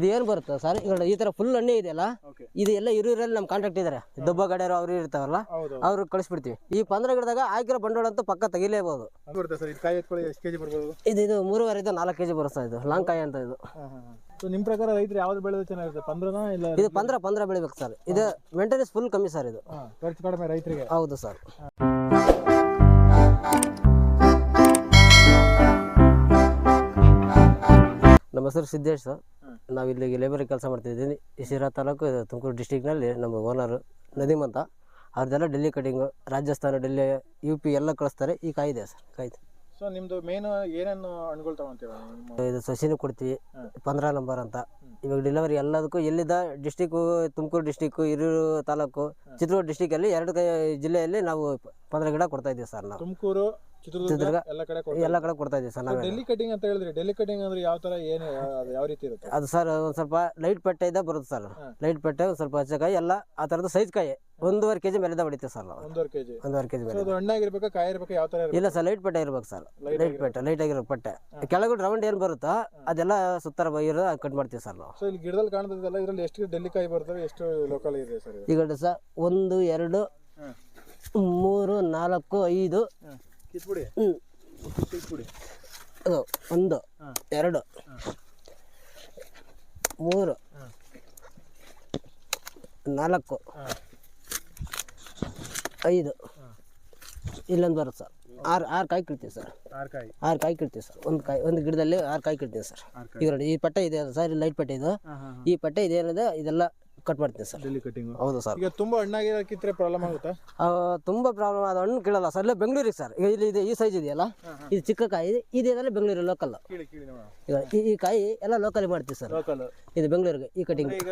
ಇದು ಏನು ಬರುತ್ತೆ ಸರ್? ಈಗ ಈ ತರ ಫುಲ್ ಹಣ್ಣೆ ಇದೆಯಲ್ಲ? ಅಲ್ಲ ಇದು ಎಲ್ಲ ಇರೋರಲ್ಲಿ ನಮ್ಮ ಕಾಂಟ್ಯಾಕ್ಟ್ ಇದ್ದಾರೆ ದೊಬ್ಬ ಗಡಿಯರು ಅವ್ರು ಇರ್ತಾವಲ್ಲ ಅವ್ರು ಕಳಿಸ್ಬಿಡ್ತೀವಿ. ಈ ಪಂದ್ರ ಗಿಡದಾಗ ಹಾಕಿರೋ ಬಂಡವಾಳ ಅಂತೂ ಪಕ್ಕ ತೆಗಿಲೇಬಹುದು ಇದು ಇದು ಮೂರುವರೆ ಎತ್ಕೊಳ್ಳಿ ಎಷ್ಟು ಕೆಜಿ ಬರ್ಬೋದು? ಇದು ಇದು ಮೂರುವರೆದು ನಾಲ್ಕು ಕೆಜಿ ಬರುತ್ತೆ ಇದು? ಲಾಂಗ್ ಕಾಯಿ ಅಂತ ಇದು. ನಿಮ್ಮ ಪ್ರಕಾರ ರೈತರು ಯಾವ್ದು ಬೆಳೆದ್ರೆ ಚೆನ್ನಾಗಿರುತ್ತೆ? ಪಂದ್ರನ ಇಲ್ಲ ಇದು ಪಂದ್ರ ಪಂದ್ರ ಬೆಳಿಬೇಕು ಸರ್. ಇದು ಮೇಂಟೆನೆನ್ಸ್ ಫುಲ್ ಕಮ್ಮಿ ಸರ್ ಇದು. ಖರ್ಚು ಕಡಿಮೆ ರೈತರಿಗೆ. ಹೌದು ಸರ್. ನಮ್ಮ ಹೆಸರು ಸಿದ್ದೇಶ್ ಸರ್. ನಾವು ಇಲ್ಲಿಗೆ ಲೇಬರ್ ಕೆಲಸ ಮಾಡ್ತಿದ್ದೀನಿ ಈ ಶಿರಾ ತಾಲೂಕು ತುಮಕೂರು ಡಿಸ್ಟಿಕ್ನಲ್ಲಿ ನಮ್ಮ ಓನರು ನದಿಮಂತ ಅಂತ. ಅವ್ರದ್ದೆಲ್ಲ Delhi cutting Rajasthan Delhi U P ಎಲ್ಲ ಕಳಿಸ್ತಾರೆ. ಈ ಕಾಯಿದೆ ಸರ್ ಕಾಯಿದೆ ಸೊ ನಿಮ್ಮದು ಮೇನು ಏನೇನು ಹಣ್ಣುಗಳು ತಗೊಂತೀವ ಇದು ಸಸಿನೂ ಕೊಡ್ತೀವಿ. ಪಂದ್ರ ನಂಬರ್ ಅಂತ. ಇವಾಗ ಡೆಲಿವರಿ ಎಲ್ಲದಕ್ಕೂ ಎಲ್ಲಿದ್ದ ಡಿಸ್ಟಿಕ್ಕು ತುಮಕೂರು ಡಿಸ್ಟಿಕ್ಕು ಹಿರಿಯೂರು ತಾಲೂಕು ಚಿತ್ರದುರ್ಗ ಡಿಸ್ಟಿಕಲ್ಲಿ ಎರಡು ಕೈ ಜಿಲ್ಲೆಯಲ್ಲಿ ನಾವು ಪಂದ್ರ ಗಿಡ ಕೊಡ್ತಾ ಇದ್ದೀವಿ ಸರ್ ನಾವು. ತುಮಕೂರು ಚಿತ್ರದುರ್ಗ ಎಲ್ಲ ಕಡೆ ಎಲ್ಲ ಕಡೆ ಕೊಡ್ತಾ ಇದ್ದೀವಿ ಸರ್ ನಾವು ಡೆಲ್ಲಿ ಕಟಿಂಗ್ ಅಂತ ಹೇಳಿದ್ರೆ ಡೆಲ್ಲಿ ಕಟಿಂಗ್ ಅಂದ್ರೆ ಯಾವ ತರ ಏನು ಅದು ಯಾವ ರೀತಿ ಇರುತ್ತೆ? ಅದು ಸರ್ ಒಂದು ಸ್ವಲ್ಪ ಲೈಟ್ ಪಟ್ಟೆ ಇದ್ದ ಬರುತ್ತೆ ಸರ್. ಲೈಟ್ ಪಟ್ಟೆ ಒಂದು ಸ್ವಲ್ಪ ಹಚ್ಚಕಾಯಿ ಎಲ್ಲ ಆ ತರದ ಸೈಜ್ ಕಾಯಿ ಒಂದೂವರೆ ಕೆಜಿ ಮೇಲೆ ಹೊಡಿತೀವಿ ಸರ್ ನಾವು. ಒಂದೂವರೆ ಕೆಜಿ ಒಂದೂವರೆ ಕೆಜಿ ಮೇಲೆ ಅದು ಹಣ್ಣಾಗಿರ್ಬೇಕಾ ಕಾಯಿ ಇರ್ಬೇಕಾ ಯಾವ ತರ ಇರ್ಬೇಕು? ಇಲ್ಲ ಸರ್ ಲೈಟ್ ಪಟ್ಟೆ ಇರ್ಬೇಕು ಸರ್. ಲೈಟ್ ಪಟ್ಟೆ ಲೈಟ್ ಆಗಿರೋ ಪಟ್ಟೆ ಕೆಳಗಡೆ ರೌಂಡ್ ಏನು ಬರುತ್ತೋ ಅದೆಲ್ಲ ಸುತ್ತಾರ ಇರೋ ಕಟ್ ಮಾಡ್ತೀವಿ ಸರ್ ನಾವು. ಸೊ ಇಲ್ಲಿ ಗಿಡದಲ್ಲಿ ಕಾಣ್ತದಲ್ಲ ಇದರಲ್ಲಿ ಎಷ್ಟು ಡೆಲ್ಲಿಕಾಯಿ ಬರ್ತವೆ ಎಷ್ಟು ಲೋಕಲ್ ಇದೆ ಸರ್ ಇದು? ಈಗ ಸರ್ ಒಂದು ಎರಡು ಮೂರು ನಾಲ್ಕು ಐದು. ಕಿತ್ಬಿಡಿ. ಹ್ಮ್. ಕಿತ್ಬಿಡಿ. ಅದು ಒಂದು ಎರಡು ಮೂರು ನಾಲ್ಕು ಐದು. ಇಲ್ಲೊಂದು ಬರುತ್ತೆ ಸರ್. ಆರು ಆರು ಕಾಯಿ ಕಿಡ್ತೀವಿ ಸರ್. ಆರು ಕಾಯಿ. ಆರು ಕಾಯಿ ಕಿಡ್ತೀವಿ ಸರ್. ಒಂದು ಕಾಯಿ ಒಂದು ಗಿಡದಲ್ಲಿ ಆರು ಕಾಯಿ ಕಿಡ್ತೀವಿ ಸರ್. ಇವರ ಈ ಪಟ್ಟೆ ಇದೆ ಸರ್ ಲೈಟ್ ಪಟ್ಟೆ ಇದು. ಈ ಪಟ್ಟೆ ಇದೇನಿದೆ ಇದೆಲ್ಲ ಕಟ್ ಮಾಡ್ತೀನಿ ಸರ್ ಕಟಿಂಗ್ ಹೌದು ಸರ್ ಈಗ ತುಂಬಾ ಹಣ್ಣಾಗಿರೋ ಪ್ರಾಬ್ಲಮ್ ಆಗುತ್ತಾ? ಆ, ತುಂಬಾ ಪ್ರಾಬ್ಲಮ್ ಅದು ಹಣ್ಣು ಕೇಳಲ್ಲ ಸರ್ ಇಲ್ಲ ಬೆಂಗಳೂರಿಗೆ ಸರ್ ಈಗ ಇಲ್ಲಿ ಇದೆ ಈ ಸೈಜ್ ಇದೆಯಲ್ಲ? ಇದು ಚಿಕ್ಕ ಕಾಯಿ. ಇದೆ ಇದೆಲ್ಲ ಬೆಂಗಳೂರು ಲೋಕಲ್ ಕೀಳಿ ಕೀಳಿ ನೋಡೋಣ. ಈಗ ಈ ಕಾಯಿ ಎಲ್ಲ ಲೋಕಲ್ ಮಾಡ್ತೀವಿ ಸರ್ ಲೋಕಲ್ ಇದು ಬೆಂಗಳೂರಿಗೆ ಈ ಕಟಿಂಗ್ ಈಗ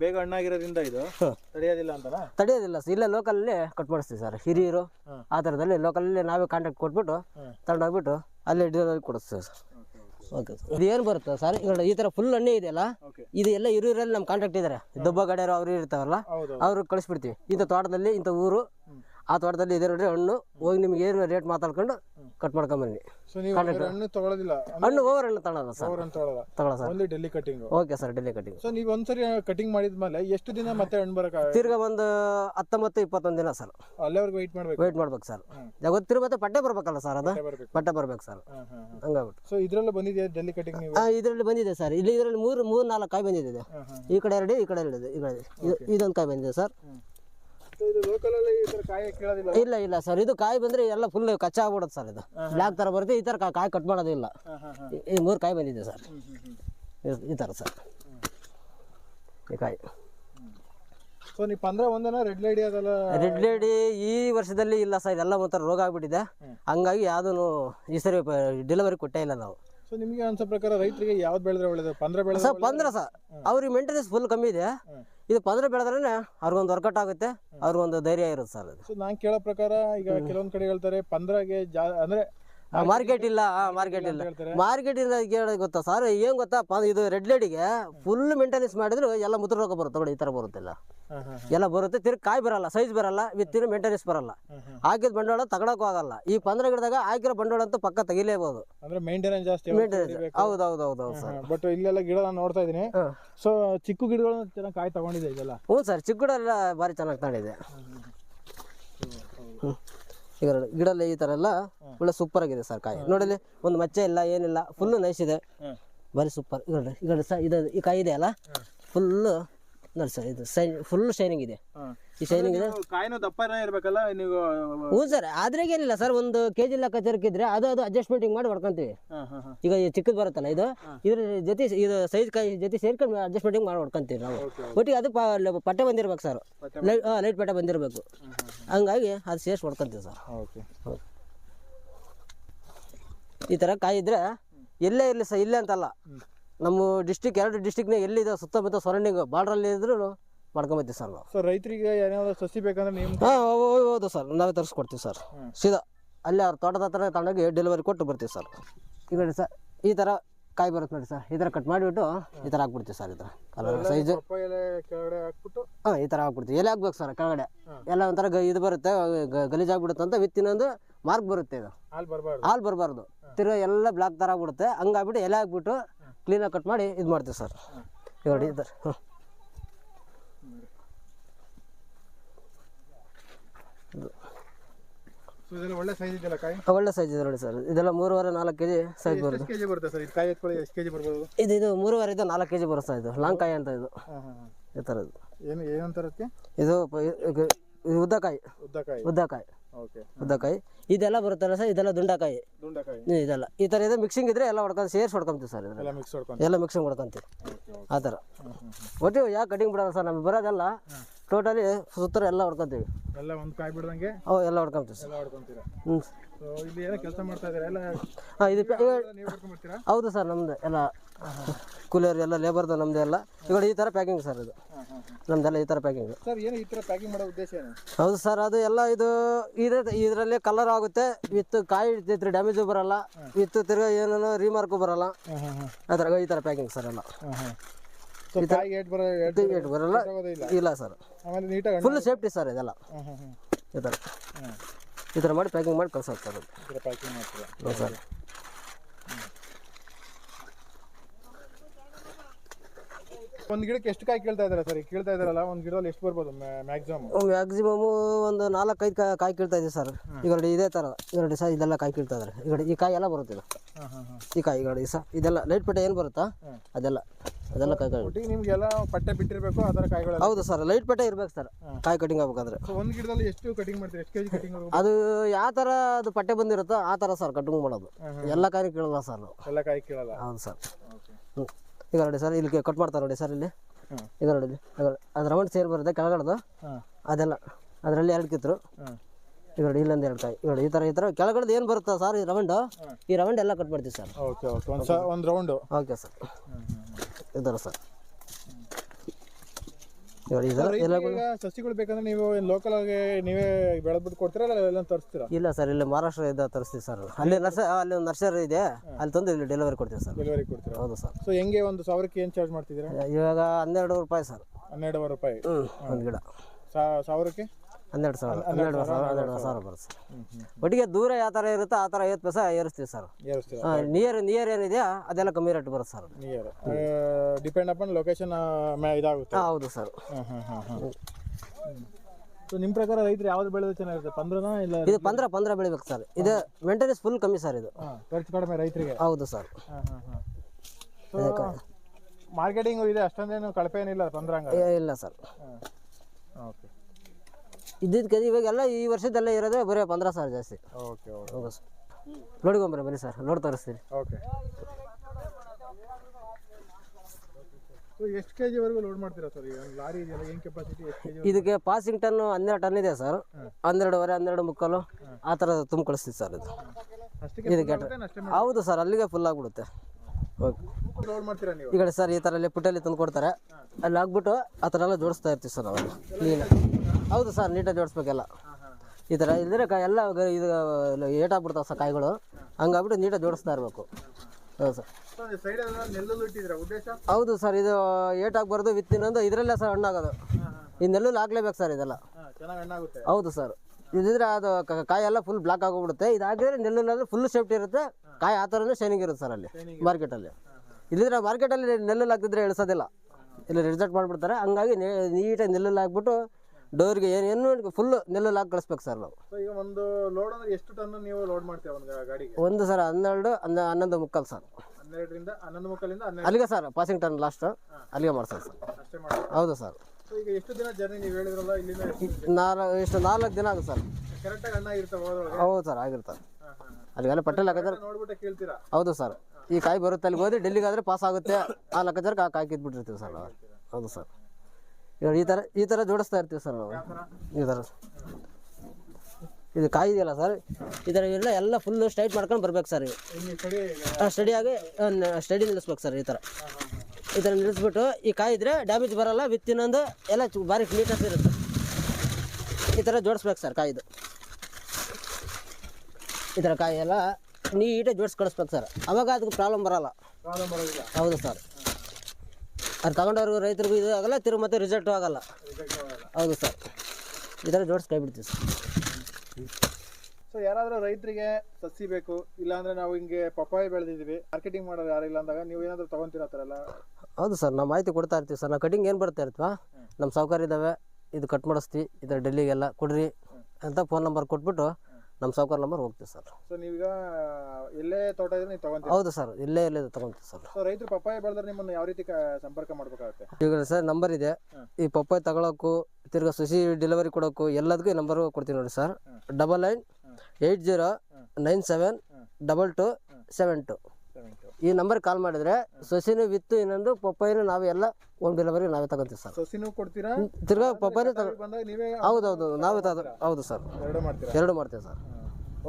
ಬೇಗ ಹಣ್ಣಾಗಿರೋದ್ರಿಂದ ಇದು ಹಾಂ. ತಡೆಯೋದಿಲ್ಲ ಅಂತನಾ? ತಡೆಯೋದಿಲ್ಲ ಸರ್ ಇಲ್ಲೇ ಲೋಕಲ್ಲೇ ಕಟ್ ಮಾಡಿಸ್ತೀವಿ ಸರ್ ಹಿರಿಯರು. ಆ ಥರದಲ್ಲಿ ಲೋಕಲಲ್ಲಿ ನಾವೇ ಕಾಂಟ್ಯಾಕ್ಟ್ ಕೊಟ್ಬಿಟ್ಟು. ತಗೊಂಡೋಗ್ಬಿಟ್ಟು ಅಲ್ಲೇ ಡೆಲಿವರಿ ಕೊಡಿಸ್ತೀವಿ ಸರ್ ಓಕೆ ಇದು ಏನು ಬರುತ್ತೆ? ಸರ್ ಈಗ ಈ ಥರ ಫುಲ್ ಹಣ್ಣೆ ಇದೆಯಲ್ಲ? ಅಲ್ಲ ಇದು ಎಲ್ಲ ಇರೋರಲ್ಲಿ ನಮ್ಮ ಕಾಂಟ್ಯಾಕ್ಟ್ ಇದ್ದಾರೆ ದೊಬ್ಬ ಗಡಿಯರು ಅವ್ರು ಇರ್ತಾವಲ್ಲ ಅವ್ರಿಗೆ ಅವ್ರು ಕಳಿಸ್ಬಿಡ್ತೀವಿ. ಇಂಥ ತೋಟದಲ್ಲಿ ಇಂಥ ಊರು ಆ ತೋಟದಲ್ಲಿ ಇದೆ ನೋಡ್ರಿ ಹಣ್ಣು. ಹೋಗಿ ನಿಮ್ಗೆ ಏನು ರೇಟ್ ಮಾತಾಡ್ಕೊಂಡು ಕಟ್ ಮಾಡ್ಕೊಂಬನ್ನಿ. ಸೊ ನೀವು ಹಂಗಾರೆ ಹಣ್ಣು ತಗೊಳ್ಳೋದಿಲ್ಲ ಹಣ್ಣು ಓವರ್ ಹಣ್ಣು ತಗೊಳಲ್ಲ ಸರ್. ಅವ್ರ ಹಣ್ಣು ತಗೊಳ್ಳಲ್ಲ ತಗೊಳ್ಳೋ sir. Delhi cutting okay sir Delhi cutting so ನೀವು ಒಂದ್ಸರಿ ಕಟಿಂಗ್ ಮಾಡಿದ್ಮೇಲೆ ಎಷ್ಟು ದಿನ ಮತ್ತೆ ಹಣ್ಣು ಬರಕ ತಿರ್ಗ ಒಂದು ಹತ್ತೊಂಬತ್ತು ಇಪ್ಪತ್ತೊಂದು ದಿನ ಸರ್. ಅಲ್ಲಿವರೆಗೂ ವೆಯ್ಟ್ ಮಾಡ್ಬೇಕು. ವೆಯ್ಟ್ ಮಾಡ್ಬೇಕು ಸರ್. ಯಾವತ್ತು ತಿರ್ಗ ಮತ್ತೆ ಪಟ್ಟೆ ಬರ್ಬೇಕಲ್ಲ ಸರ್ ಅದು? ಬರ್ಬೇಕು. ಪಟ್ಟೆ ಬರ್ಬೇಕು ಸರ್. ಹಂಗಾಗ್ಬಿಟ್ಟು ಸೊ ಇದ್ರಲ್ಲೂ ಬಂದಿದೆಯಾ ಡೆಲ್ಲಿ ಕಟಿಂಗ್ ನೀವು? ಇದರಲ್ಲಿ ಬಂದಿದೆ ಸರ್. ಇಲ್ಲಿ ಇದರಲ್ಲಿ ಮೂರು ಮೂರು ನಾಲ್ಕು ಕಾಯಿ ಬಂದಿದೆ. ಈ ಕಡೆ ಎರಡು ಈ ಕಡೆ ಎರಡು ಈ ಕಡೆ ಇದು. ಇದೊಂದು ಕಾಯಿ ಬಂದಿದೆ ಸರ್. ಇಲ್ಲ ಇಲ್ಲ ಸರ್ ಇದು ಕಾಯಿ ಬಂದ್ರೆ ಎಲ್ಲ ಫುಲ್ ಕಚ್ಚಾ ಆಗ್ಬಿಡುತ್ತೆ ಸರ್ ಇದು. ಬ್ಲಾಕ್ ತರ ಬರುತ್ತೆ ಈ ತರ ಕಾಯಿ ಕಟ್ ಮಾಡೋದಿಲ್ಲ. ಈ- ಮೂರು ಕಾಯಿ ಬಂದಿದೆ ಸರ್ ಈ- ತರ ಸರ್ ಈ ಕಾಯಿ. ಸೊ ನೀವು ಪಂದ್ರ ಒಂದನ ರೆಡ್ ಲೇಡಿ ಅದೆಲ್ಲ ರೆಡ್ ಲೇಡಿ ಈ ವರ್ಷದಲ್ಲಿ ಇಲ್ಲ ಸರ್ ಎಲ್ಲ ಒಂಥರ ರೋಗ ಆಗ್ಬಿಟ್ಟಿದೆ. ಹಂಗಾಗಿ ಯಾವ್ದೂ ಈ ಸರಿ ಡೆಲಿವರಿ ಕೊಟ್ಟೇ ಇಲ್ಲ ನಾವು. ಸೊ ನಿಮಗೆ ಅನ್ಸೋ ಪ್ರಕಾರ ರೈತರಿಗೆ ಯಾವ್ದು ಬೆಳೆದ್ರೆ ಒಳ್ಳೇದು? ಪಂದ್ರ ಬೆಳೆ ಸರ್ ಪಂದ್ರ ಸರ್. ಅವ್ರಿಗೆ ಮೇಂಟೆನೆನ್ಸ್ ಫುಲ್ ಕಮ್ಮಿ ಇದೆ. ಇದು ಪಂದ್ರ ಬೆಳೆದ್ರೆ ಅವ್ರಿಗೊಂದು ವರ್ಕೌಟ್ ಆಗುತ್ತೆ. ಅವ್ರಿಗೊಂದು ಧೈರ್ಯ ಇರುತ್ತೆ ಸರ್ ಸೊ ನಾನು ಕೇಳೋ ಪ್ರಕಾರ ಈಗ ಕೆಲವೊಂದು ಕಡೆ ಹೇಳ್ತಾರೆ ಪಂದ್ರಾಗೆ ಜಾ ಅಂದ್ರೆ ಮಾರ್ಕೆಟ್ ಇಲ್ಲ ಮಾರ್ಕೆಟ್ ಇಲ್ಲ ಮಾರ್ಕೆಟ್ ಇಲ್ಲ. ಕೇಳೋದು ಗೊತ್ತಾ? ಸರ್ ಏನ್ ಗೊತ್ತಾ? ಪ- ಇದು ರೆಡ್ ಲೇಡಿಗೆ ಫುಲ್ ಮೇಂಟೆನೆನ್ಸ್ ಮಾಡಿದ್ರು ಎಲ್ಲ ಮುದ್ರ ರೋಗ ಬರುತ್ತೆ ನೋಡಿ ಈ ತರ ಬರುತ್ತಿಲ್ಲ. ಎಲ್ಲ ಬರುತ್ತೆ ತಿರ್ಗಿ ಕಾಯಿ ಬರಲ್ಲ ಸೈಜ್ ಬರಲ್ಲ ವಿತ್ತಿನ ಮೇಂಟೆನೆನ್ಸ್ ಬರಲ್ಲ. ಹಾಕಿದ ಬಂಡವಾಳ ತಗೊಳಕ್ ಆಗಲ್ಲ. ಈ ಪಂದ್ರ ಗಿಡದಾಗ ಹಾಕಿರೋ ಬಂಡವಾಳ ಅಂತೂ ಪಕ್ಕ ತೆಗಿಲೇಬಹುದು ಅಂದ್ರೆ ಮೇಂಟೆನೆನ್ಸ್ ಜಾಸ್ತಿ ಮೇಂಟೆನೆನ್ಸ್ ಹೌದು ಹೌದು ಹೌದು ಹೌದು ಸರ್. ಬಟ್ ಇಲ್ಲೆಲ್ಲ ಗಿಡ ನಾನು ನೋಡ್ತಾ ಇದೀನಿ. ಹಾಂ. ಸೊ ಚಿಕ್ಕ ಗಿಡಗಳನ್ನ ಚೆನ್ನಾಗಿ ಕಾಯಿ ತಗೊಂಡಿದೆ ಇದೆಲ್ಲ. ಹ್ಞೂ ಸರ್. ಚಿಕ್ಕ ಗಿಡ ಎಲ್ಲ ಭಾರಿ ಚೆನ್ನಾಗಿ ತಗೊಂಡಿದೆ ಹ್ಞೂ ಈಗ ನೋಡಿ ಗಿಡಲ್ಲಿ ಈ ಥರ ಎಲ್ಲ ಒಳ್ಳೆ ಸೂಪರ್ ಆಗಿದೆ ಸರ್ ಕಾಯಿ. ನೋಡಲಿ ಒಂದು ಮಚ್ಚೆ ಇಲ್ಲ ಏನಿಲ್ಲ ಫುಲ್ ನೈಸ್ ಇದೆ. ಬರೀ ಸೂಪರ್ ಈಗ ನೋಡಿ ಈಗ ನೋಡಿ ಸರ್ ಇದು ಈ ಕಾಯಿ ಇದೆ ಅಲ್ಲ ಫುಲ್ಲು ನೋಡಿ ಸರ್ ಇದು ಶೈನ್ ಫುಲ್ ಶೈನಿಂಗ್ ಇದೆ. ಈ ಶೈನಿಂಗ್ ಇದೆ. ಕಾಯಿನೂ ದಪ್ಪನೇ ಇರ್ಬೇಕಲ್ಲ ನೀವು ಹ್ಞೂ ಸರ್ ಆದ್ರಾಗೇನಿಲ್ಲ ಸರ್ ಒಂದು ಕೆ ಜಿ ಲೆಕ್ಕ ಚರ್ಕಿದ್ರೆ ಅದು ಅದು ಅಡ್ಜಸ್ಟ್ಮೆಂಟಿಂಗ್ ಮಾಡಿ ಹೊಡ್ಕೊಂತೀವಿ. ಈಗ ಚಿಕ್ಕದು ಬರುತ್ತಲ್ಲ ಇದು ಇದ್ರ ಜೊತೆ ಇದು ಸೈಜ್ ಕೈ ಜೊತೆ ಸೇರ್ಕೊಂಡು ಅಡ್ಜಸ್ಟ್ಮೆಂಟಿಂಗ್ ಮಾಡಿ ಹೊಡ್ಕೊಂತೀವಿ ನಾವು. ಒಟ್ಟಿಗೆ ಅದು ಪಟ್ಟೆ ಬಂದಿರ್ಬೇಕು ಸರ್. ಲೈಟ್ ಹಾಂ ಲೈಟ್ ಪಟ್ಟೆ ಬಂದಿರಬೇಕು. ಹಂಗಾಗಿ ಅದು ಸೇರ್ಸಿ ಹೊಡ್ಕೊಂತೀವಿ ಸರ್. ಓಕೆ. ಈ ಥರ ಕಾಯಿ ಇದ್ರೆ ಎಲ್ಲೇ ಇರಲಿ ಸರ್ ಇಲ್ಲೇ ಅಂತಲ್ಲ. ನಮ್ಮ ಡಿಸ್ಟಿಕ್ ಎರಡು ಡಿಸ್ಟಿಕ್ನ ಎಲ್ಲಿದೆ ಸುತ್ತಮುತ್ತ ಸರೌಂಡಿಂಗ್ ಬಾರ್ಡ್ರಲ್ಲಿ ಇದ್ರು ಮಾಡ್ಕೊಂಬತ್ತೀವಿ ಸರ್ ನಾವು. ಸೊ ರೈತರಿಗೆ ಏನಾದ್ರು ಸಸಿ ಬೇಕಂದ್ರೆ ನೀವು ಹಾಂ ಹೌದು ಸರ್. ನಾವೇ ತರಿಸ್ಕೊಡ್ತೀವಿ ಸರ್. ಸೀದಾ ಅಲ್ಲೇ ಅವ್ರ ತೋಟದ ಹತ್ರ ತಗೊಂಡೋಗಿ ಡೆಲಿವರಿ ಕೊಟ್ಟು ಬರ್ತೀವಿ ಸರ್. ಈಗ ನೋಡಿ ಸರ್ ಈ ಥರ ಕಾಯಿ ಬರುತ್ತೆ ನೋಡಿ ಸರ್. ಈ ಥರ ಕಟ್ ಮಾಡಿಬಿಟ್ಟು ಈ ಥರ ಹಾಕ್ಬಿಡ್ತೀವಿ ಸರ್ ಈ ಥರ ಕಲರ್ ಸೈಜು ಕೆಳಗಡೆ ಹಾಕ್ಬಿಟ್ಟು? ಹಾಂ ಈ ಥರ ಹಾಕ್ಬಿಡ್ತೀವಿ. ಎಲೆ ಹಾಕ್ಬೇಕು ಸರ್ ಕೆಳಗಡೆ. ಎಲ್ಲ ಒಂಥರ ಗ ಇದು ಬರುತ್ತೆ ಗಲೀಜಾಗ್ಬಿಡುತ್ತೆ ಅಂತ ವಿತ್ ಇನ್ನೊಂದು ಮಾರ್ಕ್ ಬರುತ್ತೆ ಇದು. ಹಾಲು ಬರಬಾರ್ದು. ಹಾಲು ಬರಬಾರ್ದು. ತಿರ್ಗಾ ಎಲ್ಲ ಬ್ಲಾಕ್ ಥರ ಆಗ್ಬಿಡುತ್ತೆ. ಹಂಗಾಗ್ಬಿಟ್ಟು ಎಲೆ ಹಾಕ್ಬಿಟ್ಟು ಕ್ಲೀನಾಗಿ ಕಟ್ ಮಾಡಿ ಇದು ಮಾಡ್ತೀವಿ ಸರ್ ನೋಡಿ ಇದು. ಸೊ ಒಳ್ಳೆ ಸೈಜ್ ಇದೆಯಲ್ಲ ಕಾಯಿ? ಒಳ್ಳೆ ಸೈಜ್ ಇದೆ ನೋಡಿ ಸರ್ ಇದೆಲ್ಲ ಮೂರುವರೆ ನಾಲ್ಕು ಕೆಜಿ ಸೈಜ್ ಬರುತ್ತೆ. ಕೆಜಿ ಬರುತ್ತೆ ಸರ್ ಇದು ಕಾಯಿ ಎತ್ಕೊಳ್ಳಿ ಎಷ್ಟು ಕೆಜಿ ಬರ್ಬೋದು? ಇದು ಇದು ಮೂರುವರೆ ಇದು ನಾಲ್ಕು ಕೆ ಜಿ ಬರುತ್ತೆ ಇದು. ಲಾಂಗ್ ಕಾಯಿ ಅಂತ ಇದು. ಹಾಂ ಹಾಂ ಹಾಂ. ಈ ಥರದ್ದು. ಏನು ಇದು ಉದ್ದಕಾಯಿ. ಉದ್ದಕಾಯಿ. ಉದ್ದಕಾಯಿ. ಉದ್ದಕಾಯಿ. ಇದೆಲ್ಲ ಬರುತ್ತಲ್ಲ ಸರ್? ಇದೆಲ್ಲ ದುಂಡಕಾಯಿ. ಇದೆಲ್ಲ. ಈ ಥರ ಇದೆ. ಮಿಕ್ಸಿಂಗ್ ಇದ್ರೆ ಎಲ್ಲ ಹೊಡ್ಕೊಂಡು ಸೇರ್ಸಿ ಹೊಡ್ಕೊಂತೀವಿ ಸರ್ ಎಲ್ಲ ಮಿಕ್ಸಿಂಗ್ ಹೊಡ್ಕೊಂತೀವಿ. ಆ ಥರ. ಒಟ್ಟು ಯಾಕೆ ಕಟಿಂಗ್ ಬಿಡೋಲ್ಲ ಸರ್? ನಮಗೆ ಬರೋದೆಲ್ಲ ಟೋಟಲಿ ಸುತ್ತರ ಎಲ್ಲ ಹೊಡ್ಕೊಂತೀವಿ. ಎಲ್ಲ ಒಂದು ಕಾಯಿ ಬಿಡ್ದಂಗೆ ಅವು ಎಲ್ಲ ಹೊಡ್ಕೊಂತೀವಿ ಸರ್. ಹ್ಞೂ ಇಲ್ಲಿ ಏನೋ ಕೆಲಸ ಮಾಡ್ತಾ ಇದ್ದೀರಾ ಎಲ್ಲ ಹಾಂ ಇದು ಹೌದು ಸರ್ ನಮ್ದು ಎಲ್ಲ ಕೂಲರ್ ಎಲ್ಲ ಲೇಬರ್ದು ನಮ್ದು ಎಲ್ಲ. ಇವಾಗ ಈ ಥರ ಪ್ಯಾಕಿಂಗ್ ಸರ್ ಇದು. ನಮ್ದೆಲ್ಲ ಈ ಥರ ಪ್ಯಾಕಿಂಗ್ ಸರ್ ಏನು ಈ ಥರ ಪ್ಯಾಕಿಂಗ್ ಮಾಡೋ ಉದ್ದೇಶ ಏನು? ಹೌದು ಸರ್ ಅದು ಎಲ್ಲ ಇದು ಇದೇ ಇದರಲ್ಲಿ ಕಲರ್ ಆಗುತ್ತೆ. ವಿತ್ ಕಾಯಿ ಇರ್ತೈತ್ರಿ ಡ್ಯಾಮೇಜು ಬರಲ್ಲ. ವಿತ್ ತಿರ್ಗಾ ಏನೋ ರೀಮಾರ್ಕು ಬರಲ್ಲ. ಥರ ಈ ಥರ ಪ್ಯಾಕಿಂಗ್ ಸರ್ ಎಲ್ಲ. ಏಟ್ ಬರೋ ಏಟ್ ಬರಲ್ಲ. ಇಲ್ಲ. ಸರ್. ಆಮೇಲೆ ನೀಟಾಗಿ ಫುಲ್ ಸೇಫ್ಟಿ ಸರ್ ಇದೆಲ್ಲ. ಈ ಥರ ಈ ಥರ ಮಾಡಿ ಪ್ಯಾಕಿಂಗ್ ಮಾಡಿ ಕಳ್ಸೋದು ಸರ್ ಅದು. ಪ್ಯಾಕಿಂಗ್ ಮಾಡ್ತೀರಾ? ಸರ್. ಒಂದು ಗಿಡಕ್ಕೆ ಎಷ್ಟು ಕಾಯಿ ಕೇಳ್ತಾ ಇದ್ದಾರೆ ಸರ್? ಕೇಳ್ತಾ ಇದ್ದಾರಲ್ಲ ಒಂದು ಗಿಡದಲ್ಲಿ ಎಷ್ಟು ಬರ್ಬೋದು ಮ್ಯಾಕ್ಸಿಮಮ್ ಮ್ಯಾಕ್ಸಿಮಮ್ ಒಂದು ನಾಲ್ಕೈದು ಕಾಯಿ ಕಾಯಿ ಕೀಳ್ತಾ ಇದೆ ಸರ್. ನೋಡಿ ಇದೇ ಥರ ನೋಡಿ ಸರ್ ಇದೆಲ್ಲ ಕಾಯಿ ಕೇಳ್ತಾ ಇದ್ದಾರೆ ಈಗ ನೋಡಿ ಈ ಕಾಯಿ ಎಲ್ಲ ಬರುತ್ತೆ ಇದು. ಈ ಕಾಯಿ ನೋಡಿ ಸರ್ ಇದೆಲ್ಲ ಲೈಟ್ ಪಟ್ಟೆ ಏನು ಬರುತ್ತಾ. ಅದೆಲ್ಲ ಅದೆಲ್ಲ ಕಾಯಿ ಕಟ್ಟಿ ನಿಮಗೆಲ್ಲ ಪಟ್ಟೆ ಬಿಟ್ಟಿರಬೇಕು ಆ ಕಾಯಿಗಳು ಹೌದು ಸರ್ ಲೈಟ್ ಪಟ್ಟೆ ಇರ್ಬೇಕು ಸರ್ ಕಾಯಿ ಕಟಿಂಗ್ ಆಗ್ಬೇಕಂದ್ರೆ. ಒಂದು ಗಿಡದಲ್ಲಿ ಎಷ್ಟು ಕಟಿಂಗ್ ಮಾಡ್ತೀರಿ? ಎಷ್ಟು ಕೆಜಿ ಕಟಿಂಗ್ ಅದು ಯಾವ ಥರ ಅದು ಪಟ್ಟೆ ಬಂದಿರುತ್ತೋ ಆ ಥರ ಸರ್ ಕಟಿಂಗ್ ಮಾಡೋದು. ಎಲ್ಲ ಕಾಯಿ ಕೇಳಲ್ಲ ಸರ್ ನಾವು. ಎಲ್ಲ ಕಾಯಿ ಕೇಳಲ್ಲ? ಹೌದು ಸರ್. ಓಕೆ ಹ್ಞೂ ಈಗ ನೋಡಿ ಸರ್ ಇಲ್ಲಿ ಕಟ್ ಮಾಡ್ತಾರೆ ನೋಡಿ ಸರ್ ಇಲ್ಲಿ. ಇದು ಈಗ ನೋಡಿ ಅದು ರೌಂಡ್ ಸೇರ್ ಬರುತ್ತೆ ಕೆಳಗಡೆದು ಅದೆಲ್ಲ. ಅದರಲ್ಲಿ ಎರಡು ಕಿತ್ತರು. ಈಗ ನೋಡಿ ಇಲ್ಲೊಂದು ಎರಡು ಕಾಯಿ ನೋಡಿ ಈ ಥರ ಈ ಥರ ಕೆಳಗಡೆದು ಏನು ಬರುತ್ತಾ ಸರ್ ಈ ರೌಂಡು? ಈ ರೌಂಡ್ ಎಲ್ಲ ಕಟ್ ಮಾಡ್ತೀವಿ ಸರ್. Okay okay. ಒಂದು ರೌಂಡು. Okay sir. ಇದರ ಸರ್ ಈಗ ನೋಡಿ ಈ ಥರ ಎಲ್ಲ ಈಗ ಸಸಿಗಳು ಬೇಕಂದ್ರೆ ನೀವು ಲೋಕಲ್ ಆಗಿ ನೀವೇ ಬೆಳೆದ್ಬಿಟ್ಟು ಕೊಡ್ತೀರಾ ಇಲ್ಲ ತರಿಸ್ತೀರಾ? ಇಲ್ಲ ಸರ್ ಇಲ್ಲಿ ಮಹಾರಾಷ್ಟ್ರ ಇದ್ದ ತರಿಸ್ತೀವಿ ಸರ್. ಅಲ್ಲಿ ನರ್ಸ ಅಲ್ಲಿ ಒಂದು ನರ್ಸರಿ ಇದೆ. ಅಲ್ಲಿ ತಂದು ಇಲ್ಲಿ ಡೆಲಿವರಿ ಕೊಡ್ತೀವಿ ಸರ್. ಡೆಲಿವರಿ ಕೊಡ್ತೀರಾ? ಹೌದು ಸರ್. ಸೊ ಹೆಂಗೆ ಒಂದು ಸಾವಿರಕ್ಕೆ ಏನು ಚಾರ್ಜ್ ಮಾಡ್ತಿದ್ದೀರಾ? ಇವಾಗ ಹನ್ನೆರಡು ರೂಪಾಯಿ ಸರ್. ಹನ್ನೆರಡುವರೆ ರೂಪಾಯಿ. ಒಂದು ಗಿಡ. ಸಾವಿರಕ್ಕೆ? ಹನ್ನೆರಡು ಸಾವಿರ ಹನ್ನೆರಡು ಸಾವಿರ ಹನ್ನೆರಡು ಸಾವಿರ ಬರುತ್ತೆ ಸರ್. ಒಟ್ಟಿಗೆ ದೂರ ಯಾವ ಥರ ಇರುತ್ತೋ ಆ ಥರ ಐವತ್ತು ಪೈಸೆ ಏರಿಸ್ತೀವಿ ಸರ್. ನಿಯರ್ ನಿಯರ್ ಏನಿದೆಯಾ ಅದೆಲ್ಲ ಕಮ್ಮಿ ರೇಟ್ ಬರುತ್ತೆ sir. Near depend upon location ಇದಾಗುತ್ತೆ. ಹೌದು ಸರ್. ಸೊ ನಿಮ್ಮ ಪ್ರಕಾರ ರೈತರು ಯಾವ್ದು ಬೆಳೆದ್ರೆ ಚೆನ್ನಾಗಿರುತ್ತೆ? ಪಂದ್ರನ ಇಲ್ಲ ಇದು ಪಂದ್ರ ಪಂದ್ರ ಬೆಳಿಬೇಕು ಸರ್. ಇದು ಮೇಂಟೆನೆನ್ಸ್ ಫುಲ್ ಕಮ್ಮಿ ಸರ್ ಇದು. ಖರ್ಚು ಕಡಿಮೆ ರೈತರಿಗೆ. ಹೌದು ಸರ್. ಮಾರ್ಕೆಟಿಂಗು ಇದೆ ಅಷ್ಟೊಂದೇನು ಕಳಪೆ ಏನಿಲ್ಲ ಪಂದ್ರ ಇಲ್ಲ ಸರ್. ಹಾಂ. ಓಕೆ ಇದ್ದಿದ್ದಕ್ಕೆ ಇವಾಗೆಲ್ಲ ಈ ವರ್ಷದೆಲ್ಲ ಇರೋದೇ ಬರೀ ಪಂದ್ರ ಸಾವಿರ ಜಾಸ್ತಿ. Okay okay. ಹೌದು ಸರ್. ನೋಡ್ಕೊಂಬರ್ರಿ ಬನ್ನಿ ಸರ್. ನೋಡಿ ತರಿಸ್ತೀನಿ. ಓಕೆ. ಎಷ್ಟು ಕೆ ಜಿವರೆಗೂ ಲೋಡ್ ಮಾಡ್ತೀರಾ ಸರ್? ಈಗ ಒಂದು ಲಾರಿ ಇದೆಯಲ್ಲ ಏನು ಕೆಪಾಸಿಟಿ ಎಷ್ಟು ಕೆ ಜಿ ಇದಕ್ಕೆ ಪಾಸಿಂಗ್ ಟನ್ ಹನ್ನೆರಡು ಟನ್ ಇದೆ ಸರ್. ಹನ್ನೆರಡುವರೆ ಹನ್ನೆರಡು ಮುಕ್ಕಾಲು. ಆ ಥರ ತುಂಬ ಕಳಿಸ್ತೀವಿ ಸರ್ ಇದು. ಅಷ್ಟಕ್ಕೆ ಇದಕ್ಕೆ ಅಷ್ಟೇ ಹೌದು ಸರ್ ಅಲ್ಲಿಗೆ ಫುಲ್ ಆಗಿಬಿಡುತ್ತೆ. ಈ ಕಡೆ ಸರ್ ಈ ಥರ ಅಲ್ಲಿ ಪುಟ್ಟಲ್ಲಿ ತಂದು ಕೊಡ್ತಾರೆ. ಅಲ್ಲಿ ಹಾಕ್ಬಿಟ್ಟು ಆ ಥರ ಎಲ್ಲ ಜೋಡಿಸ್ತಾ ಇರ್ತೀವಿ ಸರ್ ಅವಾಗ ಕ್ಲೀನ್ ಹೌದು ಸರ್ ನೀಟಾಗಿ ಜೋಡಿಸ್ಬೇಕೆಲ್ಲ. ಈ ಥರ ಇಲ್ಲದ್ರೆ ಕಾಯಿ ಎಲ್ಲ ಇದು ಇದು ಏಟಾಗ್ಬಿಡ್ತಾವೆ ಸರ್ ಕಾಯಿಗಳು. ಹಂಗಾಗ್ಬಿಟ್ಟು ನೀಟಾಗಿ ಜೋಡಿಸ್ತಾ ಇರಬೇಕು. ಹೌದು ಸರ್. ಹೌದು ಸರ್ ಇದು ಏಟಾಗಬಾರ್ದು ವಿತ್ ಇನ್ನೊಂದು ಇದರಲ್ಲೇ ಸರ್ ಹಣ್ಣಾಗೋದು. ಈ ನೆಲ್ಲಲ್ಲಿ ಹಾಕ್ಲೇಬೇಕು ಸರ್ ಇದೆಲ್ಲ. ಹೌದು ಸರ್. ಇದಿದ್ರೆ ಅದು ಕ- ಕಾಯಿ ಎಲ್ಲ ಫುಲ್ ಬ್ಲಾಕ್ ಆಗೋಗ್ಬಿಡುತ್ತೆ. ಇದು ಹಾಕಿದ್ರೆ ನೆಲ್ಲಲ್ಲಿ ಫುಲ್ ಸೇಫ್ಟಿ ಇರುತ್ತೆ. ಕಾಯಿ ಆ ಥರನೇ ಶೈನಿಂಗ್ ಇರುತ್ತೆ ಸರ್ ಅಲ್ಲಿ ಮಾರ್ಕೆಟಲ್ಲಿ ಇಲ್ಲಿದ್ರೆ ಮಾರ್ಕೆಟಲ್ಲಿ ನೆಲ್ಲಲ್ಲಿ ಹಾಕಿದ್ರೆ ಇಳಿಸೋದಿಲ್ಲ ಇಲ್ಲಿ ರಿಜೆಕ್ಟ್ ಮಾಡಿಬಿಡ್ತಾರೆ. ಹಂಗಾಗಿ ನೀಟಾಗಿ ನೆಲ್ಲಲ್ಲಿ ಹಾಕ್ಬಿಟ್ಟು ಡೋರ್ಗೆ ಏನು ಫುಲ್ ನೆಲ್ಲಲ್ಲಿ ಹಾಕಿ ಕಳಿಸ್ಬೇಕು ಸರ್ ನಾವು. ಸೊ ಈಗ ಒಂದು ಲೋಡ್ ಅಂದ್ರೆ ಎಷ್ಟು ಟನ್ ನೀವು ಲೋಡ್ ಮಾಡ್ತೀರಾ ಒಂದು ಗಾಡಿಗೆ? ಒಂದು ಸರ್ ಹನ್ನೆರಡು ಹನ್ನ ಹನ್ನೊಂದು ಮುಕ್ಕಾಲು ಸರ್. ಹನ್ನೆರಡರಿಂದ ಹನ್ನೊಂದು ಮುಕ್ಕಲಿಂದ ಹನ್ನೆರಡು. ಅಲ್ಲಿಗೆ ಸರ್ ಪಾಸಿಂಗ್ ಟನ್ ಲಾಸ್ಟ್ ಅಲ್ಲಿಗೆ ಮಾಡ್ಸೋದು ಸರ್. ಅಷ್ಟೇ ಮಾಡಿ ಹೌದು ಸರ್. ಈಗ ಎಷ್ಟು ದಿನ ಜರ್ನಿ ನೀವು ಹೇಳಿದ್ರಲ್ಲ ಇಲ್ಲಿಂದ ನಾಲ್ಕು ಎಷ್ಟು ನಾಲ್ಕು ದಿನ ಆಗುತ್ತೆ ಸರ್. ಕರೆಕ್ಟಾಗಿ ಹಣ್ಣ ಹೌದು ಸರ್ ಆಗಿರ್ತಾರೆ ಅಲ್ಲಿಗೆಲ್ಲ ಪಟ್ಟೆಲ್ ಹಾಕಿದ್ರೆ ನೋಡ್ಬಿಟ್ಟೆ ಕೇಳ್ತೀರಾ? ಹೌದು ಸರ್. ಈ ಕಾಯಿ ಬರುತ್ತೆ ಅಲ್ಲಿಗೆ ಹೋದ್ರೆ ಡೆಲ್ಲಿಗೆ ಆದ್ರೆ ಪಾಸ್ ಆಗುತ್ತೆ. ಆ ಲೆಕ್ಕಾಚಾರಕ್ಕೆ ಆ ಕಾಯಿ ಕಿತ್ಬಿಟ್ಟಿರ್ತೀವಿ ಸರ್ ನಾವು. ಹೌದು ಸರ್. ಇವಾಗ ಈ ಥರ ಈ ಥರ ಜೋಡಿಸ್ತಾ ಇರ್ತೀವಿ ಸರ್ ನಾವು. ಈ ಥರ ಇದು ಕಾಯಿ ಇದೆಯಲ್ಲ ಸರ್ ಈ ಥರ ಎಲ್ಲ ಎಲ್ಲ ಫುಲ್ ಸ್ಟ್ರೈಟ್ ಮಾಡ್ಕೊಂಡು ಬರ್ಬೇಕು ಸರ್ ಸ್ಟಡಿ ಆಗಿ ಸರಿ ಸ್ಟಡಿಯಾಗಿ ಸ್ಟಡಿ ನಿಲ್ಲಿಸ್ಬೇಕು ಸರ್ ಈ ಥರ ಥರ ನಿಲ್ಲಿಸ್ಬಿಟ್ಟು ಈ ಕಾಯಿ ಇದ್ರೆ ಡ್ಯಾಮೇಜ್ ಬರಲ್ಲ ವಿತ್ ಇನ್ನೊಂದು ಎಲ್ಲ ಭಾರಿ ನೀಟ್ನೆಸ್ ಇರುತ್ತೆ. ಈ ಥರ ಜೋಡಿಸ್ಬೇಕು ಸರ್ ಕಾಯಿದು. ಈ ಥರ ಕಾಯಿ ಎಲ್ಲ ನೀಟಾಗಿ ಜೋಡಿಸಿ ಕಳಿಸ್ಬೇಕು ಸರ್ ಅವಾಗ ಅದಕ್ಕೆ ಪ್ರಾಬ್ಲಮ್ ಬರಲ್ಲ. ಹೌದು ಸರ್ ಅದು ತಗೊಂಡವ್ರಿಗೂ ರೈತರಿಗೂ ಇದು ಆಗಲ್ಲ ತಿರು ಮತ್ತೆ ರಿಸಲ್ಟು ಆಗಲ್ಲ. ಹೌದು ಸರ್ ಈ ಥರ ಜೋಡಿಸಿ ಕೈ ಬಿಡ್ತೀವಿ ಸರ್ ಸೊ ಯಾರಾದರೂ ರೈತರಿಗೆ ಸಸಿ ಬೇಕು ಇಲ್ಲಾಂದರೆ ನಾವು ಹಿಂಗೆ ಪಪ್ಪಾಯಿ ಬೆಳೆದಿದ್ದೀವಿ ಮಾರ್ಕೆಟಿಂಗ್ ಮಾಡೋದು ಇಲ್ಲ ಅಂದಾಗ ನೀವು ಏನಾದರೂ ತೊಗೊತೀರ ಆ ಥರ ಎಲ್ಲ? ಹೌದು ಸರ್ ನಾವು ಮಾಹಿತಿ ಕೊಡ್ತಾ ಇರ್ತೀವಿ ಸರ್. ನಾವು ಕಟಿಂಗ್ ಏನು ಬರ್ತಾ ಇರ್ತೀವ? ನಮ್ಮ ಸಾವುಕಾರ ಇದ್ದಾವೆ ಇದು ಕಟ್ ಮಾಡಿಸ್ತೀವಿ ಇದು ಡೆಲ್ಲಿಗೆಲ್ಲ ಕೊಡ್ರಿ ಅಂತ ಫೋನ್ ನಂಬರ್ ಕೊಟ್ಬಿಟ್ಟು ನಮ್ಮ ಸಾವುಕಾರ ನಂಬರ್ ಹೋಗ್ತೀವಿ ಸರ್. ಸೊ ನೀವೀಗ ಇಲ್ಲೇ ತೋಟ ಇದ್ರೆ ನೀವು ಹೌದು ಸರ್ ಇಲ್ಲೇ ಇಲ್ಲೇ ತಗೊಂತೀವಿ ಸರ್. ಸೊ ರೈತರು ಪಪ್ಪಾಯ ಬೆಳೆದ್ರೆ ನಿಮ್ಮನ್ನು ಯಾವ ರೀತಿ ಕ- ಸಂಪರ್ಕ ಮಾಡ್ಬೇಕಾಗುತ್ತೆ? ಈಗ ಸರ್ ನಂಬರ್ ಇದೆ. ಈ ಪಪ್ಪಾಯಿ ತಗೊಳಕ್ಕೂ ತಿರ್ಗಾ ಸುಸಿ ಡೆಲಿವರಿ ಕೊಡೋಕ್ಕೂ ಎಲ್ಲದಕ್ಕೂ ಈ ನಂಬರ್ ಕೊಡ್ತೀನಿ ನೋಡಿ sir. Double nine eight zero nine seven double two seven two ಈ ನಂಬರ್ ಕಾಲ್ ಮಾಡಿದ್ರೆ ಸೊಸಿನೂ ವಿತ್ತು ಇನ್ನೊಂದು ಪಪ್ಪಾಯಿನೂ ನಾವೇ ಎಲ್ಲ ಹೋಮ್ ಡೆಲಿವರಿ ನಾವೇ ತಗೊಂತೀವಿ ಸರ್. ಸೊಸಿನೂ ಕೊಡ್ತೀರಾ? ತಿರ್ಗಾ ಪಪ್ಪಾಯಿನೂ ತಗೊ ನೀವೇ ಹೌದೌದು ನಾವೇ ತಗೋ ಹೌದು ಸರ್. ಎರಡು ಮಾಡ್ತೀರಾ? ಎರಡು ಮಾಡ್ತೀವಿ ಸರ್.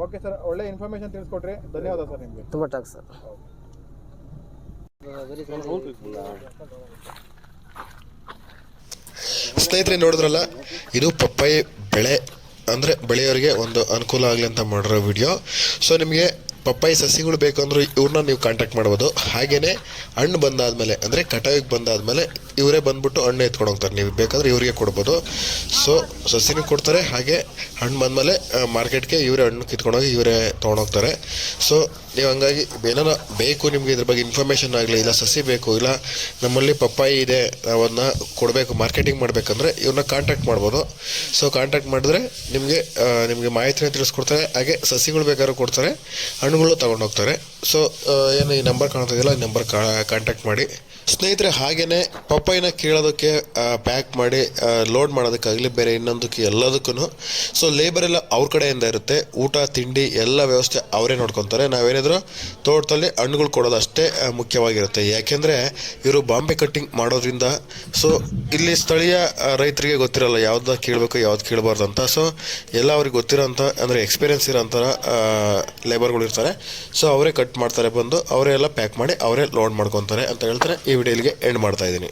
ಓಕೆ ಸರ್ ಒಳ್ಳೆ ಇನ್ಫಾರ್ಮೇಶನ್ ತಿಳಿಸ್ಕೊಟ್ರಿ. ಧನ್ಯವಾದ ಸರ್ ನಿಮಗೆ. ತುಂಬ ಟಾಕ್ ಸರ್ ಸ್ನೇಹಿತರೆ ನೋಡಿದ್ರಲ್ಲ ಇದು ಪಪ್ಪಾಯಿ ಬೆಳೆ ಅಂದರೆ ಬೆಳೆಯವರಿಗೆ ಒಂದು ಅನುಕೂಲ ಆಗಲಿ ಅಂತ ಮಾಡಿರೋ ವಿಡಿಯೋ ಸೊ ನಿಮಗೆ ಪಪ್ಪಾಯಿ ಸಸಿಗಳು ಬೇಕು ಅಂದ್ರೆ ಇವ್ರನ್ನ ನೀವು ಕಾಂಟ್ಯಾಕ್ಟ್ ಮಾಡ್ಬೋದು. ಹಾಗೆಯೇ ಹಣ್ಣು ಬಂದಾದಮೇಲೆ, ಅಂದರೆ ಕಟಾವಿಗೆ ಬಂದಾದಮೇಲೆ ಇವರೇ ಬಂದ್ಬಿಟ್ಟು ಹಣ್ಣು ಎತ್ಕೊಂಡು ಹೋಗ್ತಾರೆ ನೀವು ಬೇಕಾದ್ರೆ ಇವರಿಗೆ ಕೊಡ್ಬೋದು. ಸೊ ಸಸಿನೂ ಕೊಡ್ತಾರೆ. ಹಾಗೆ ಹಣ್ಣು ಬಂದಮೇಲೆ ಮಾರ್ಕೆಟ್ಗೆ ಇವರೇ ಹಣ್ಣು ಕಿತ್ಕೊಂಡೋಗಿ ಇವರೇ ತೊಗೊಂಡೋಗ್ತಾರೆ. ಸೊ ನೀವು ಹಂಗಾಗಿ ಏನಾರ ಬೇಕು ನಿಮಗೆ ಇದ್ರ ಬಗ್ಗೆ ಇನ್ಫಾರ್ಮೇಷನ್ ಆಗಲಿ, ಇಲ್ಲ ಸಸಿ ಬೇಕು, ಇಲ್ಲ ನಮ್ಮಲ್ಲಿ ಪಪ್ಪಾಯಿ ಇದೆ, ಅವನ್ನ ಕೊಡಬೇಕು ಮಾರ್ಕೆಟಿಂಗ್ ಮಾಡಬೇಕಂದ್ರೆ ಇವ್ರನ್ನ ಕಾಂಟ್ಯಾಕ್ಟ್ ಮಾಡ್ಬೋದು. ಸೊ ಕಾಂಟ್ಯಾಕ್ಟ್ ಮಾಡಿದ್ರೆ ನಿಮಗೆ ನಿಮಗೆ ಮಾಹಿತಿನ ತಿಳಿಸ್ಕೊಡ್ತಾರೆ, ಹಾಗೆ ಸಸಿಗಳು ಬೇಕಾದ್ರೂ ಕೊಡ್ತಾರೆ ಹಣ್ಣುಗಳು ತೊಗೊಂಡೋಗ್ತಾರೆ. ಸೊ ಏನು ಈ ನಂಬರ್ ಕಾಣ್ತಾ ಈ ನಂಬರ್ ಕಾಂಟ್ಯಾಕ್ಟ್ ಮಾಡಿ. ಸ್ನೇಹಿತರೆ, ಹಾಗೇನೆ ಪಪ್ಪಾಯಿನ ಕೀಳೋದಕ್ಕೆ ಪ್ಯಾಕ್ ಮಾಡಿ ಲೋಡ್ ಮಾಡೋದಕ್ಕಾಗಲಿ ಬೇರೆ ಇನ್ನೊಂದಕ್ಕೆ ಎಲ್ಲದಕ್ಕೂ ಸೊ ಲೇಬರ್ ಎಲ್ಲ ಅವ್ರ ಕಡೆಯಿಂದ ಇರುತ್ತೆ. ಊಟ, ತಿಂಡಿ ಎಲ್ಲ ವ್ಯವಸ್ಥೆ ಅವರೇ ನೋಡ್ಕೊತಾರೆ. ನಾವೇನಿದ್ರು ತೋಟದಲ್ಲಿ ಹಣ್ಣುಗಳು ಕೊಡೋದು ಅಷ್ಟೇ ಮುಖ್ಯವಾಗಿರುತ್ತೆ. ಯಾಕೆಂದರೆ, ಇವರು ಬಾಂಬೆ ಕಟ್ಟಿಂಗ್ ಮಾಡೋದ್ರಿಂದ ಸೊ ಇಲ್ಲಿ ಸ್ಥಳೀಯ ರೈತರಿಗೆ ಗೊತ್ತಿರಲ್ಲ ಯಾವ್ದು ಕೀಳಬೇಕು, ಯಾವ್ದು ಕೇಳಬಾರ್ದು ಅಂತ. ಸೊ ಎಲ್ಲ ಅವ್ರಿಗೆ ಗೊತ್ತಿರೋಂಥ, ಅಂದರೆ ಎಕ್ಸ್ಪೀರಿಯನ್ಸ್ ಇರೋಂಥ ಲೇಬರ್ಗಳು ಇರ್ತಾರೆ. ಸೊ ಅವರೇ ಕಟ್ ಮಾಡ್ತಾರೆ ಬಂದು, ಅವರೇ ಎಲ್ಲ ಪ್ಯಾಕ್ ಮಾಡಿ, ಅವರೇ ಲೋಡ್ ಮಾಡ್ಕೊತಾರೆ ಅಂತ ಹೇಳ್ತಾರೆ. ಈ ವಿಡಿಯೋ ಎಂಡ್ ಮಾಡ್ತಾ ಇದ್ದೀನಿ.